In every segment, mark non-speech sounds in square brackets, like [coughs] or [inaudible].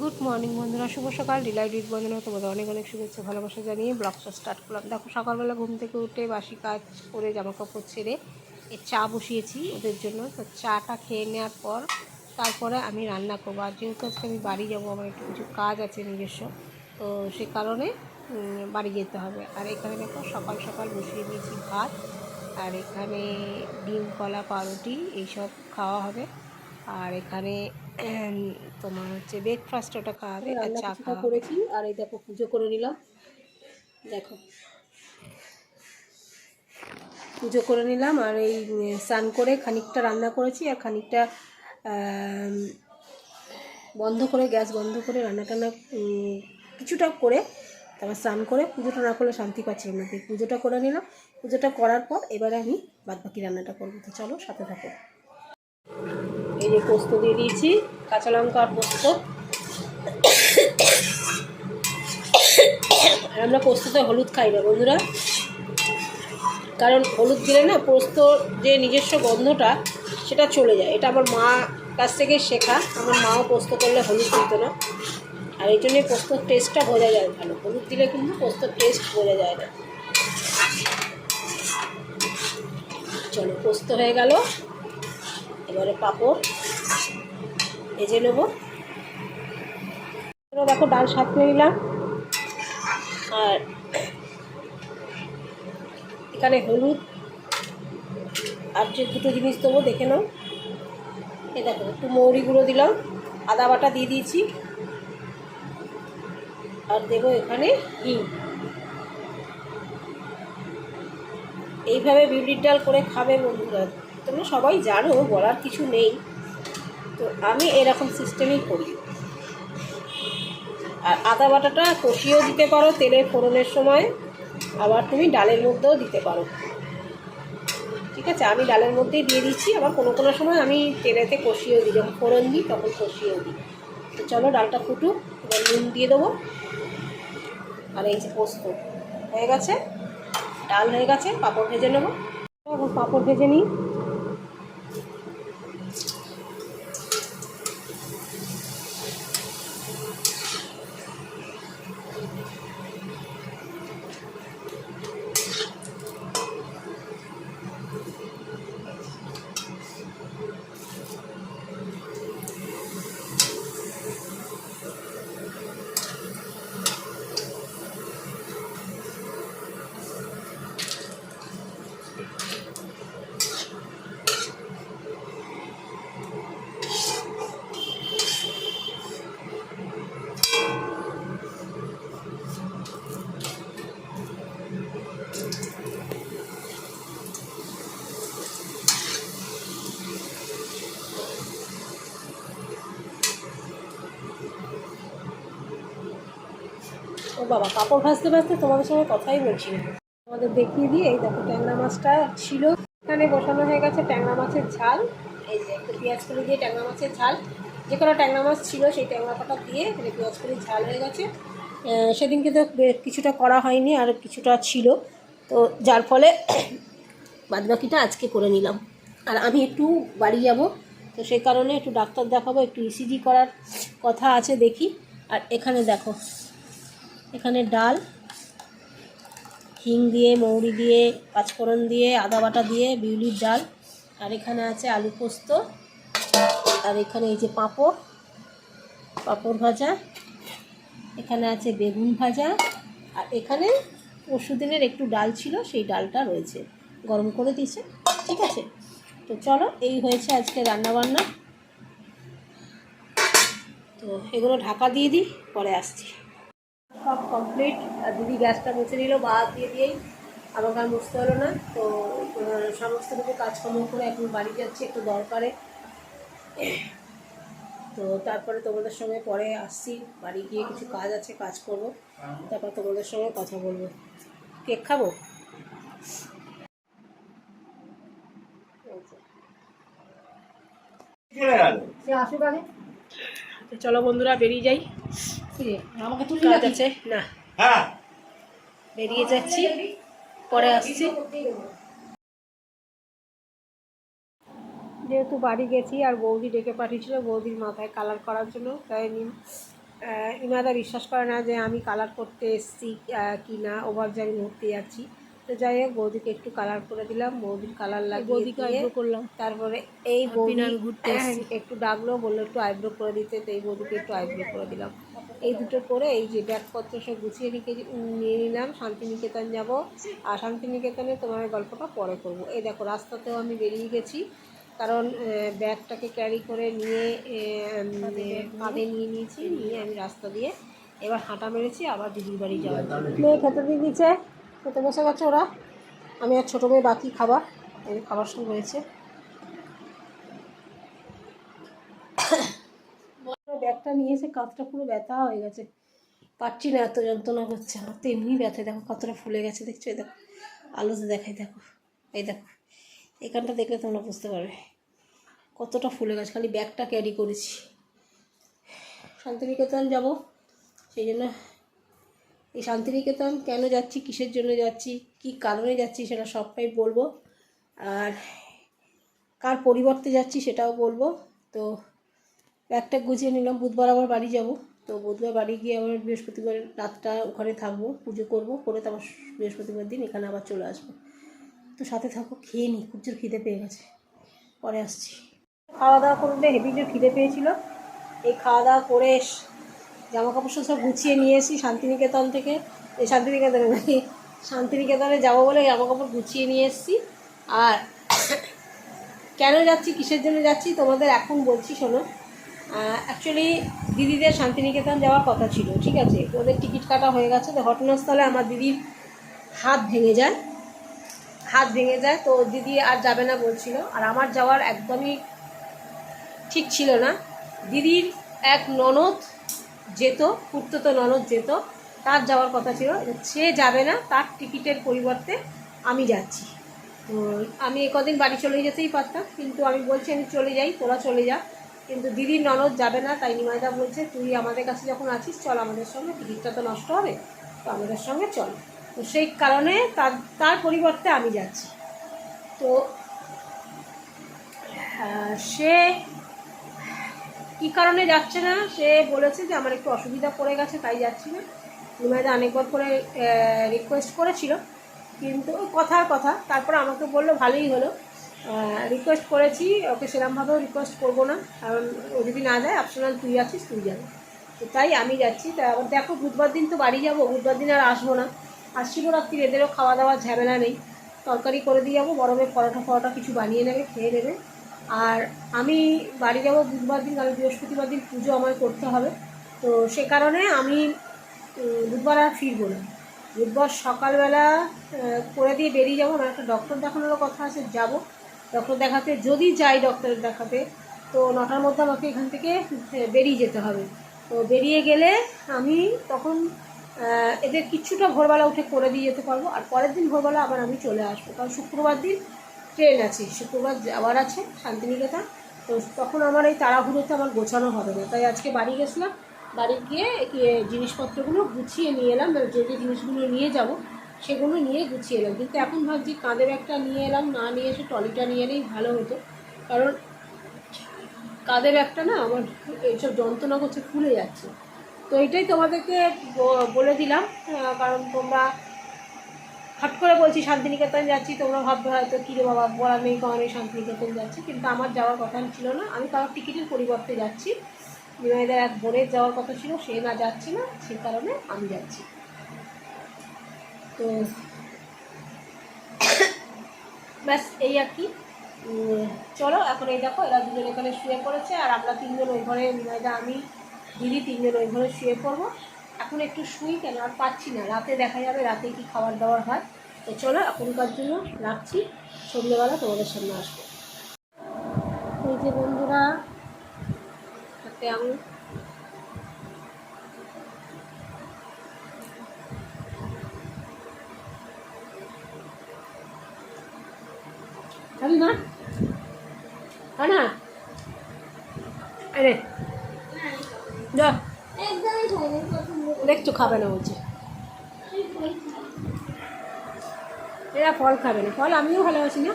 Good morning বন্ধুরা। শুভ সকাল। Deloitte বন্ধুরা, তোমাদের অনেক অনেক শুভেচ্ছা, ভালোবাসা জানিয়ে ব্লগটা স্টার্ট করলাম। দেখো, সকালবেলা ঘুম থেকে উঠে বাসি কাজ করে জামা কাপড় ছেড়ে এ চা বসিয়েছি ওদের জন্য। তো চাটা খেয়ে নেওয়ার পর তারপরে আমি রান্না করব। আর যেহেতু আজকে আমি বাড়ি যাব, আমার একটু কিছু কাজ আছে নিজস্ব, তো সে কারণে বাড়ি যেতে হবে। আর এখানে দেখো, সকাল সকাল বসিয়ে দিয়েছি ভাত। আর এখানে ডিম, কলা, পাউরুটি, এইসব খাওয়া হবে। আর এখানে তোমার হচ্ছে ব্রেকফাস্ট ওটা খাওয়াবে আর চা খাওয়া করেছি। আর এই দেখো পুজো করে নিলাম। দেখো। পুজো করে নিলাম আর এই স্নান করে খানিকটা রান্না করেছি আর খানিকটা বন্ধ করে গ্যাস বন্ধ করে রান্না টান্না কিছুটা করে তারপর স্নান করে পুজোটা না করলে শান্তি পাচ্ছিলাম না। পুজোটা করে নিলাম। পুজোটা করার পর এবারে আমি বাদবাকি রান্নাটা করব। তো চলো সাথে থাকো। যে পোস্ত দিয়ে দিয়েছি, কাঁচা লঙ্কা আর পোস্ত। আর আমরা পোস্ততে হলুদ খাই না, বন্ধুরা। কারণ হলুদ দিলে না পোস্ত যে নিজস্ব গন্ধটা, সেটা চলে যায়। এটা আমার মা কাছ থেকে শেখা। আমার মাও পোস্ত করলে হলুদ দিত না। আর এই জন্যে পোস্তর টেস্টটা বোঝা যায় ভালো। হলুদ দিলে কিন্তু পোস্তর টেস্ট বোঝা যায় না। চলো, পোস্ত হয়ে গেল। এবারে পাঁপড় ভেজে নেব। দেখো ডাল সাঁতরে নিলাম। আর এখানে হলুদ আর যে দুটো জিনিস দেবো, দেখে নাও। এ দেখো, একটু মৌরি গুঁড়ো দিলাম, আদা বাটা দিয়ে দিয়েছি। আর দেবো এখানে হিং। এইভাবে বিউলির ডাল করে খাবে বন্ধুরা। তোমরা সবাই জানো, বলার কিছু নেই। তো আমি এরকম সিস্টেমেই করি। আর আদা বাটাটা কষিয়েও দিতে পারো তেলের ফোড়নের সময়, আবার তুমি ডালের মধ্যেও দিতে পারো। ঠিক আছে? আমি ডালের মধ্যেই দিয়ে দিচ্ছি, আবার কোনো কোনো সময় আমি তেলেতে কষিয়েও দিই, যখন ফোড়ন দিই তখন কষিয়েও দিই। তো চলো ডালটা ফুটুক, এবার নুন দিয়ে দেবো। আর এই যে পোস্ত, হয়ে গেছে? ডাল হয়ে গেছে, পাঁপড় ভেজে নেব। পাঁপড় ভেজে নিই। বাবা, কাপড় ভাজতে ভাজতে তোমাদের সঙ্গে কথাই বলছি। আমাদের দেখিয়ে দিয়ে এই দেখো ট্যাংরা মাছটা ছিল। এখানে বসানো হয়ে গেছে ট্যাংরা মাছের ঝাল। এই যে একটু পেঁয়াজ করে দিয়ে ট্যাংরা মাছের ঝাল। যে কোনো ট্যাংরা মাছ ছিল, সেই ট্যাংরা পাতা দিয়ে পেঁয়াজ করে ঝাল হয়ে গেছে। সেদিনকে তো কিছুটা করা হয়নি, আর কিছুটা ছিল। তো যার ফলে [coughs] বাদবাকিটা আজকে করে নিলাম। আর আমি একটু বাড়ি যাব, তো সেই কারণে একটু ডাক্তার দেখাবো, একটু ইসিজি করার কথা আছে দেখি। আর এখানে দেখো এখানে ডাল, হিং দিয়ে, মৌরি দিয়ে, পাঁচফোড়ন দিয়ে, আদা বাটা দিয়ে, বিউলির ডাল, আর এখানে আছে আলু পোস্ত, আর এখানে এই যে পাঁপড় পাঁপড় ভাজা, এখানে আছে বেগুন ভাজা, আর এখানে পরশু দিনের একটু ডাল ছিল, সেই ডালটা রয়েছে, গরম করে দিয়েছে, ঠিক আছে? তো চলো, এই হয়েছে আজকে রান্নাবান্না। তো এগুলো ঢাকা দিয়ে দিই, পরে আসছি। সব কমপ্লিট আর দিদি গ্যাসটা মুছে নিল বাদ দিয়ে দিয়েই। আমাকে আর মুছতে হলো না তো সমস্ত কিছু কাজকর্ম করে এখন বাড়ি যাচ্ছি একটু দরকারে। তো তারপরে তোমাদের সঙ্গে পরে আসছি বাড়ি গিয়ে কিছু কাজ আছে কাজ করব। তারপর তোমাদের সঙ্গে কথা বলব। কেক খাব? চলো বন্ধুরা বেরিয়ে যাই। আমাকে তুলি কাজ আছে? না। হ্যাঁ। বেরিয়ে যাচ্ছি। পরে আসছি। যেহেতু বাড়ি গেছি আর বৌদি ডেকে পাঠিয়েছিল বৌদির মাথায় কালার করার জন্য তাই নিম ইমাদা বিশ্বাস করে না যে আমি কালার করতে এসেছি কি না ওভার যে আমি ঘুরতে যাচ্ছি। তো যাই হোক বৌদিকে একটু কালার করে দিলাম। বৌদির কালার লাগিয়ে বৌদিকে আইব্রো করলাম। তারপরে এই বৌদি ঘুরতে একটু ডাকলো বলল একটু আইব্রো করে দিতে তো এই বৌদিকে একটু আইব্রো করে দিলাম। এই দুটো করে এই যে ব্যাগপত্র সব গুছিয়ে রেখে নিয়ে নিলাম। শান্তিনিকেতন যাব। আর শান্তিনিকেতনে তোমার গল্পটা পরে করব। এই দেখো রাস্তাতেও আমি বেরিয়ে গেছি। কারণ ব্যাগটাকে ক্যারি করে নিয়ে কাঁধে নিয়ে। নিয়েছি। নিয়ে আমি রাস্তা দিয়ে এবার হাঁটা মেরেছি আবার দিদির বাড়ি যাওয়া মেয়ে খেতে দিয়ে দিচ্ছে খেতে বসে গেছে ওরা। আমি আর ছোটো মেয়ে বাকি খাবার, এই খাবার সব রয়েছে। [coughs] ব্যাগটা নিয়ে এসে কাঁধটা পুরো ব্যথা হয়ে গেছে। পারছি না, এত যন্ত্রণা করছে আমার। তো এমনি ব্যথা, দেখো কতটা ফুলে গেছে, দেখছ? এই দেখো আলোতে দেখাই, দেখো। এই দেখো, এখানটা দেখলে তোমরা বুঝতে পারবে কতটা ফুলে গেছে। খালি ব্যাগটা ক্যারি করেছি। শান্তিনিকেতন যাব, সেই জন্য এই শান্তিনিকেতন কেন যাচ্ছি, কিসের জন্য যাচ্ছি, কি কারণে যাচ্ছি সেটা সবটাই বলব। আর কার পরিবর্তে যাচ্ছি সেটাও বলব। তো ব্যাগটা গুছিয়ে নিলাম, বুধবার আবার বাড়ি যাব। তো বুধবার বাড়ি গিয়ে আবার বৃহস্পতিবার রাতটা ওখানে থাকব, পুজো করব, করে তারপর বৃহস্পতিবার দিন এখানে আবার চলে আসব। তো সাথে থাকো, খেয়ে নিই খুব জোর খিদে পেয়ে গেছে। পরে আসছি। খাওয়া দাওয়া করলে হেভি জোর খিদে পেয়েছিল, এই খাওয়া দাওয়া করে জামা কাপড় সব গুছিয়ে নিয়ে এসি শান্তিনিকেতন থেকে। এই শান্তিনিকেতনে নাকি শান্তিনিকেতনে যাব বলে জামা কাপড় গুছিয়ে নিয়ে এসেছি। আর কেন যাচ্ছি, কিসের জন্য যাচ্ছি, তোমাদের এখন বলছি, শোনো। অ্যাকচুয়ালি দিদিদের শান্তিনিকেতন যাওয়ার কথা ছিল, ঠিক আছে? ওদের টিকিট কাটা হয়ে গেছে, তো ঘটনাস্থলে আমার দিদির হাত ভেঙে যায়। হাত ভেঙে যায়, তো দিদি আর যাবে না বলছিল। আর আমার যাওয়ার একদমই ঠিক ছিল না। দিদির এক ননদ যেত তো ননদ যেত, তার যাওয়ার কথা ছিল সে যাবে না, তার টিকিটের পরিবর্তে আমি যাচ্ছি। তো আমি কদিন বাড়ি চলে যেতেই পারতাম, কিন্তু আমি বলছি আমি চলে যাই, তোরা চলে যা। কিন্তু দিদির ননদ যাবে না, তাই নিমাইদা বলছে, তুই আমাদের কাছে যখন আছিস চল আমাদের সঙ্গে, টিকিটটা তো নষ্ট হবে, তো আমাদের সঙ্গে চল। তো সেই কারণে তার তার পরিবর্তে আমি যাচ্ছি। তো সে কী কারণে যাচ্ছে না? সে বলেছে যে আমার একটু অসুবিধা পড়ে গেছে, তাই যাচ্ছি না। নিমাইদা অনেকবার করে রিকোয়েস্ট করেছিল, কিন্তু কথার কথা তারপরে আমাকে বলল, ভালোই হলো। রিকোয়েস্ট করেছি, ওকে সেরকমভাবেও রিকোয়েস্ট করব না। কারণ ও যদি না যায় অপশনাল তুই আছিস, তুই যাবি। তো তাই আমি যাচ্ছি। তা আবার দেখো, বুধবার দিন তো বাড়ি যাব, বুধবার দিন আর আসব না। আর শিবরাত্রির এদেরও খাওয়া দাওয়ার ঝামেলা নেই। তরকারি করে দিয়ে যাব বরফের পরোটা ফরোটা কিছু বানিয়ে নেবে, খেয়ে নেবে। আর আমি বাড়ি যাব বুধবার দিন, কারণ বৃহস্পতিবার দিন পুজো আমায় করতে হবে। তো সে কারণে আমি বুধবার আর ফিরবো না। বুধবার সকালবেলা করে দিয়ে বেরিয়ে যাব। আমার একটা ডক্টর দেখানোরও কথা আছে, যাব। ডক্টর দেখাতে যদি যাই ডক্টরের দেখাতে, তো নটার মধ্যে আমাকে এখান থেকে বেরিয়ে যেতে হবে। তো বেরিয়ে গেলে আমি তখন এদের কিছুটা ভোরবেলা উঠে করে দিয়ে যেতে পারব। আর পরের দিন ভোরবেলা আবার আমি চলে আসব। কারণ শুক্রবার দিন ট্রেন আছে, শুক্রবার যাওয়ার আছে, শান্তিনিকেতন। তো তখন আমার এই তাড়াহুড়োতে আমার গোছানো হবে না। তাই আজকে বাড়ি গেছিলাম, বাড়ি গিয়ে জিনিসপত্রগুলো গুছিয়ে নিয়ে এলাম মানে যে যে জিনিসগুলো নিয়ে যাব সেগুলো নিয়ে গুছিয়ে এলাম। কিন্তু এখন ভাবছি কাঁধে একটা নিয়ে এলাম, না নিয়ে এসে ট্রলিটা নিয়ে এলেই ভালো হতো। কারণ কাঁধের একটা না, আমার এইসব যন্ত্রণা করছে, ফুলে যাচ্ছে। তো এটাই তোমাদেরকে বলে দিলাম কারণ তোমরা হট করে বলছি, শান্তিনিকেতন যাচ্ছি। তোমরা ভাববে হয়তো, কী রে বাবা, বলা নেই কারণ শান্তিনিকেতন যাচ্ছি? কিন্তু আমার যাওয়ার কথা ছিল না। আমি কারোর টিকিটের পরিবর্তে যাচ্ছি। বিনয়দের এক বোনের যাওয়ার কথা ছিল, সে না যাচ্ছে না, সে কারণে আমি যাচ্ছি। তো ব্যাস, এই আর কি। চলো, এখন এই দেখো, এরা দুজন এখানে শুয়ে পড়েছে, আর আমরা তিনজন ওই ঘরে আমি, দিদি তিনজন ওই ঘরে শুয়ে পড়ব। এখন একটু শুই কেন? আর পাচ্ছি না। রাতে দেখা যাবে, রাতে কি খাবার দাবার হয়। তো চলো, এখনকার জন্য রাখছি। সন্ধ্যেবেলা তোমাদের সামনে আসব। এই যে বন্ধুরা, হাতে আঙুল। খাবি মা খা না আরে। যা। দেখছ খাবে না বলছে। এরা ফল খাবে না। ফল আমিও ভালোবাসি না।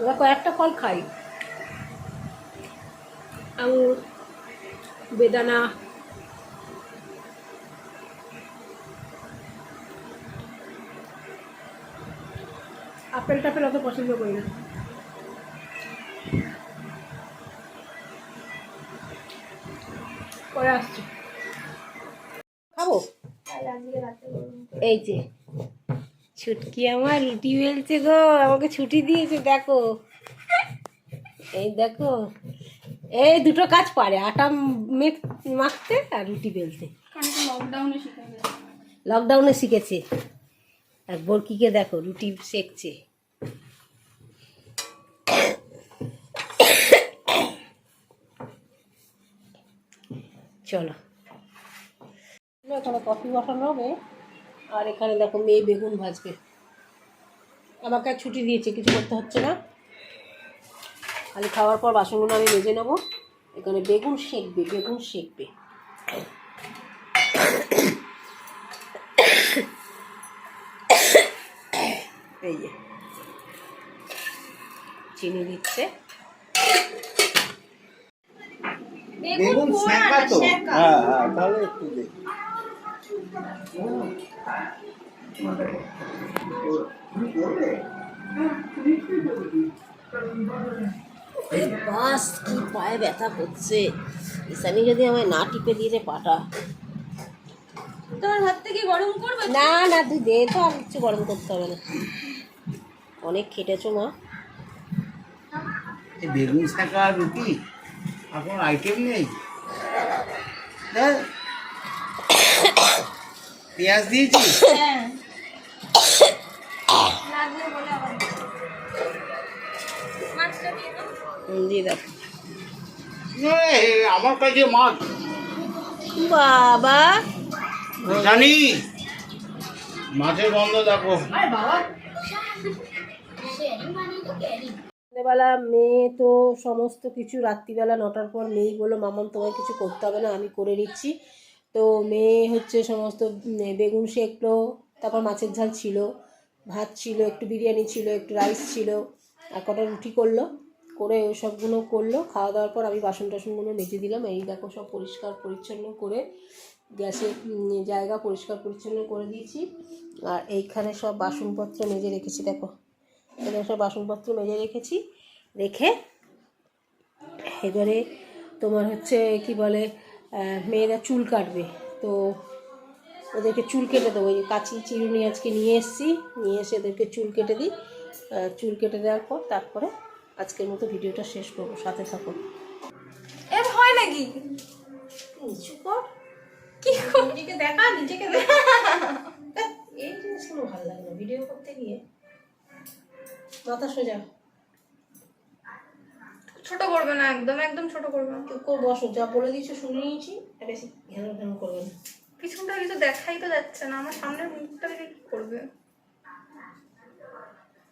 ওরা কয়েকটা ফল খাই। আঙুর, বেদানা আপেল টাপেল অত পছন্দ করি না। পরে আসছি। খাব? এই যে। ছুটকি আমার রুটি বেলছে গো আমাকে ছুটি দিয়েছে দেখো। এই দেখো এই দুটো কাজ পারে আটা মেখ মাখতে আর রুটি বেলতে। লকডাউনে লকডাউনে শিখেছে। আর বরকিকে দেখো রুটি সেকছে চলো। এখানে কফি বসানো হবে। আর এখানে দেখো মেয়ে বেগুন ভাজবে। আমাকে ছুটি দিয়েছে, কিছু করতে হচ্ছে না। খালি খাওয়ার পর বাসনগুলো আমি মেজে নেব। এখানে বেগুন সেকবে বেগুন সেকবে। এই চিনি দিচ্ছে। বেগুন শাঁকা তো? হ্যাঁ হ্যাঁ তাহলে একটু দে বাস কি পায়ে ব্যথা করছে। ইসানি যদি আমায় না টিপে দিয়েছে পাটা। তোমার হাত থেকে গরম করবে? না না তুই দে তো আর কিছু গরম করতে হবে না। অনেক খেটেছো মা। বেগুন শাঁকা রুটি? এখন আইটেম নেই। পেঁয়াজ হ্যাঁ লাগবে বলে আবার মাছটা দিয়ে দাও হুম, দিয়ে দেখো এই, আমার কাছে মাছ। বাবা। জানি। মাছের গন্ধ দেখো। সন্ধ্যেবেলা মেয়ে তো সমস্ত কিছু, রাত্রিবেলা নটার পর মেয়েই বলল, মামন, তোমায় কিছু করতে হবে না, আমি করে দিচ্ছি তো মেয়ে হচ্ছে সমস্ত বেগুন শেকলো তারপর মাছের ঝাল ছিল, ভাত ছিল, একটু বিরিয়ানি ছিল, একটু রাইস ছিল, আর কটা রুটি করল, করে ওই সবগুলো করল, খাওয়া দাওয়ার পর আমি বাসন টাসনগুলো মেজে দিলাম, এই দেখো সব পরিষ্কার পরিচ্ছন্ন করে গ্যাসের জায়গা পরিষ্কার পরিচ্ছন্ন করে দিয়েছি, আর এইখানে সব বাসনপত্র মেজে রেখেছি, দেখো। এখানে সব বাসনপত্র মেজে রেখেছি। রেখে এবারে তোমার হচ্ছে কি বলে মেয়েরা চুল কাটবে। তো ওদেরকে চুল কেটে দেবো। ওই কাঁচি চিরুনি আজকে নিয়ে এসেছি। নিয়ে এসে ওদেরকে চুল কেটে দিই। চুল কেটে দেওয়ার পর তারপরে আজকের মতো ভিডিওটা শেষ করব। সাথে থাকো। এর হয় নাকি? নিচু কর। কি নিজেকে দেখা নিজেকে দেখা। এই জিনিসগুলো ভালো লাগে না। ভিডিও করতে গিয়ে। মাথা সোজা ছোট করবে না একদম একদম ছোট করবে না। করে বসো যা বলে দিয়েছ শুনে নিয়েছি আর বেশি ঘেন ঘেন করবে না। পিছনটা কিছু দেখাই তো যাচ্ছে না আমার সামনের মুখটা দেখে কি করবে?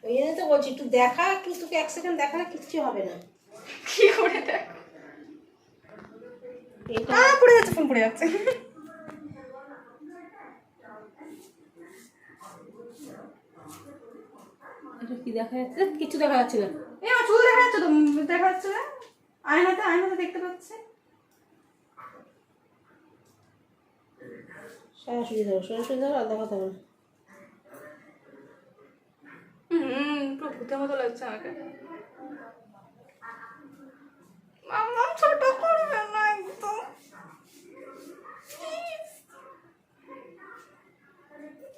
ওই জন্য তো বলছি একটু দেখা একটু তোকে এক সেকেন্ড দেখালে কিচ্ছু হবে না। কি করে দেখ? পড়ে যাচ্ছে ফোন পড়ে যাচ্ছে। কি দেখা যাচ্ছে? কিছু দেখা যাচ্ছে না। এ আমার চুল দেখা যাচ্ছে তো দেখা যাচ্ছে না? আয়নাতে আয়নাতে দেখতে পাচ্ছে। সরাসরি ধরো সরাসরি ধরো আর দেখাতে হবে হুম পুরো ভূতের মতো লাগছে আমাকে। ছোট করবে না একদম।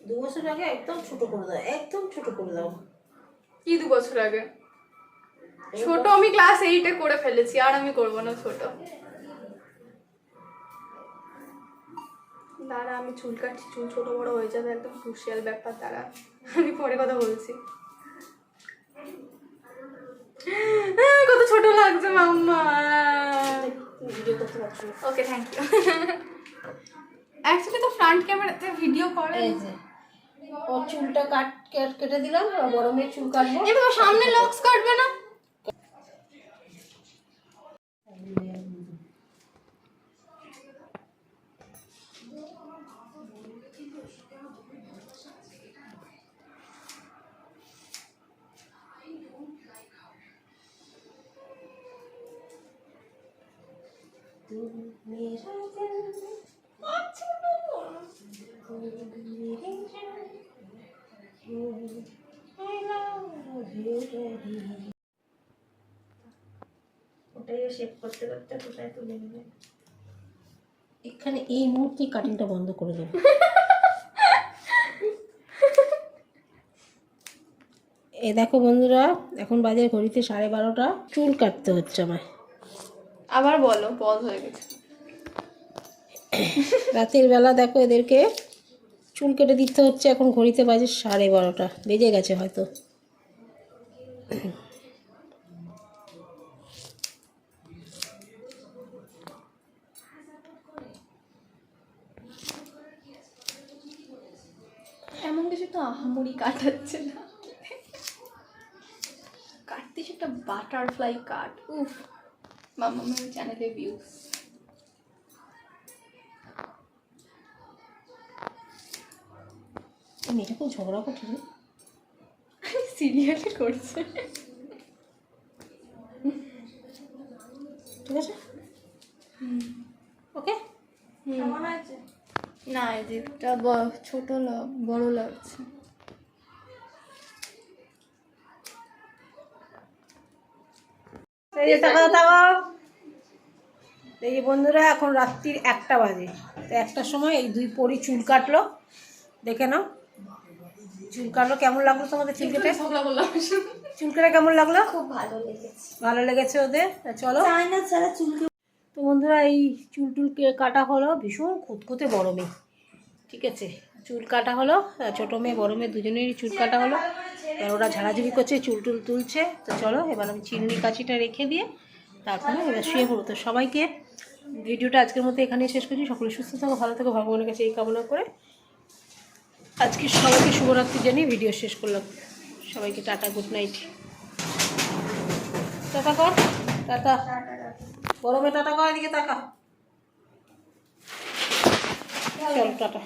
দু বছর আগে একদম ছোট করে দাও একদম ছোট করে দাও। কি দু বছর আগে? ছোট আমি ক্লাস এইটে করে ফেলেছি আর আমি করব না ছোট। দাঁড়া আমি চুল কাটছি চুল ছোট বড় হয়ে যাবে একদম ক্রুশিয়াল ব্যাপার দাঁড়া। আমি পরে কথা বলছি। আহ, কত ছোট লাগছে মাম্মা। ওকে থ্যাংক ইউ অ্যাকচুয়ালি তো ফ্রন্ট ক্যামেরাতে ভিডিও করে চুলটা কাট কেট- দিলাম আর বড় মেয়ের চুল কাটবো। এ সামনে লক্স কাটবে না? ওটাই শেপ করতে করতে কোথায় তুলে নেবে। এখানে এই মুহূর্তে কাটিংটা বন্ধ করে দেবো। এ দেখো বন্ধুরা এখন বাজে ঘড়িতে সাড়ে বারোটা। চুল কাটতে হচ্ছে আমায়। আবার বলো পজ হয়ে গেছে। রাতের বেলা দেখো এদেরকে চুল কেটে দিতে হচ্ছে, এখন ঘড়িতে বাজে সাড়ে বারোটা। বেজে গেছে হয়তো। এমন কিছু তো আহামরি কাটাচ্ছে না। কাটতিস একটা বাটারফ্লাই কাট উফ। মামা চ্যানেলে ভিউজ মেয়েটা খুব ঝগড়া করছে সিরিয়ালি করছে। ঠিক আছে? ওকে? না এই দিকটা ব- ছোট লাগ বড় লাগছে। এই যে এই যে বন্ধুরা এখন রাত্রির একটা বাজে। তো একটার সময় এই দুই পরি চুল কাটলো। দেখে নাও। চুল কাটলো কেমন লাগল তোমাদের চুল কেটে ঝগড়া করলাম চুল কেটে কেমন লাগল? খুব ভালো লেগেছে। ভালো লেগেছে ওদের? তা চলো। চায়না ছাড়া চুলকে তো বন্ধুরা এই চুল টুল কে- কাটা হলো ভীষণ খুঁতখুঁতে বড় মেয়ে। ঠিক আছে? চুল কাটা হলো ছোটো মেয়ে বড় মেয়ে দুজনেরই চুল কাটা হলো। এবার ওরা ঝাড়াঝুড়ি করছে চুল টুল তুলছে। তো চলো এবার আমি চিমনি কাছিটা রেখে দিয়ে তারপরে এবার শুয়ে পড়ব। তো সবাইকে ভিডিওটা আজকের মতো এখানেই শেষ করছি। সকলে সুস্থ থাকো ভালো থাকো ভগবানের কাছে এই কামনা করে। আজকে সবাইকে শুভরাত্রি জানিয়ে ভিডিও শেষ করলাম। সবাইকে টাটা গুড নাইট টাটা কর, টাটা। গরমে টাটা কর, এদিকে টাকা চলো, টাটা।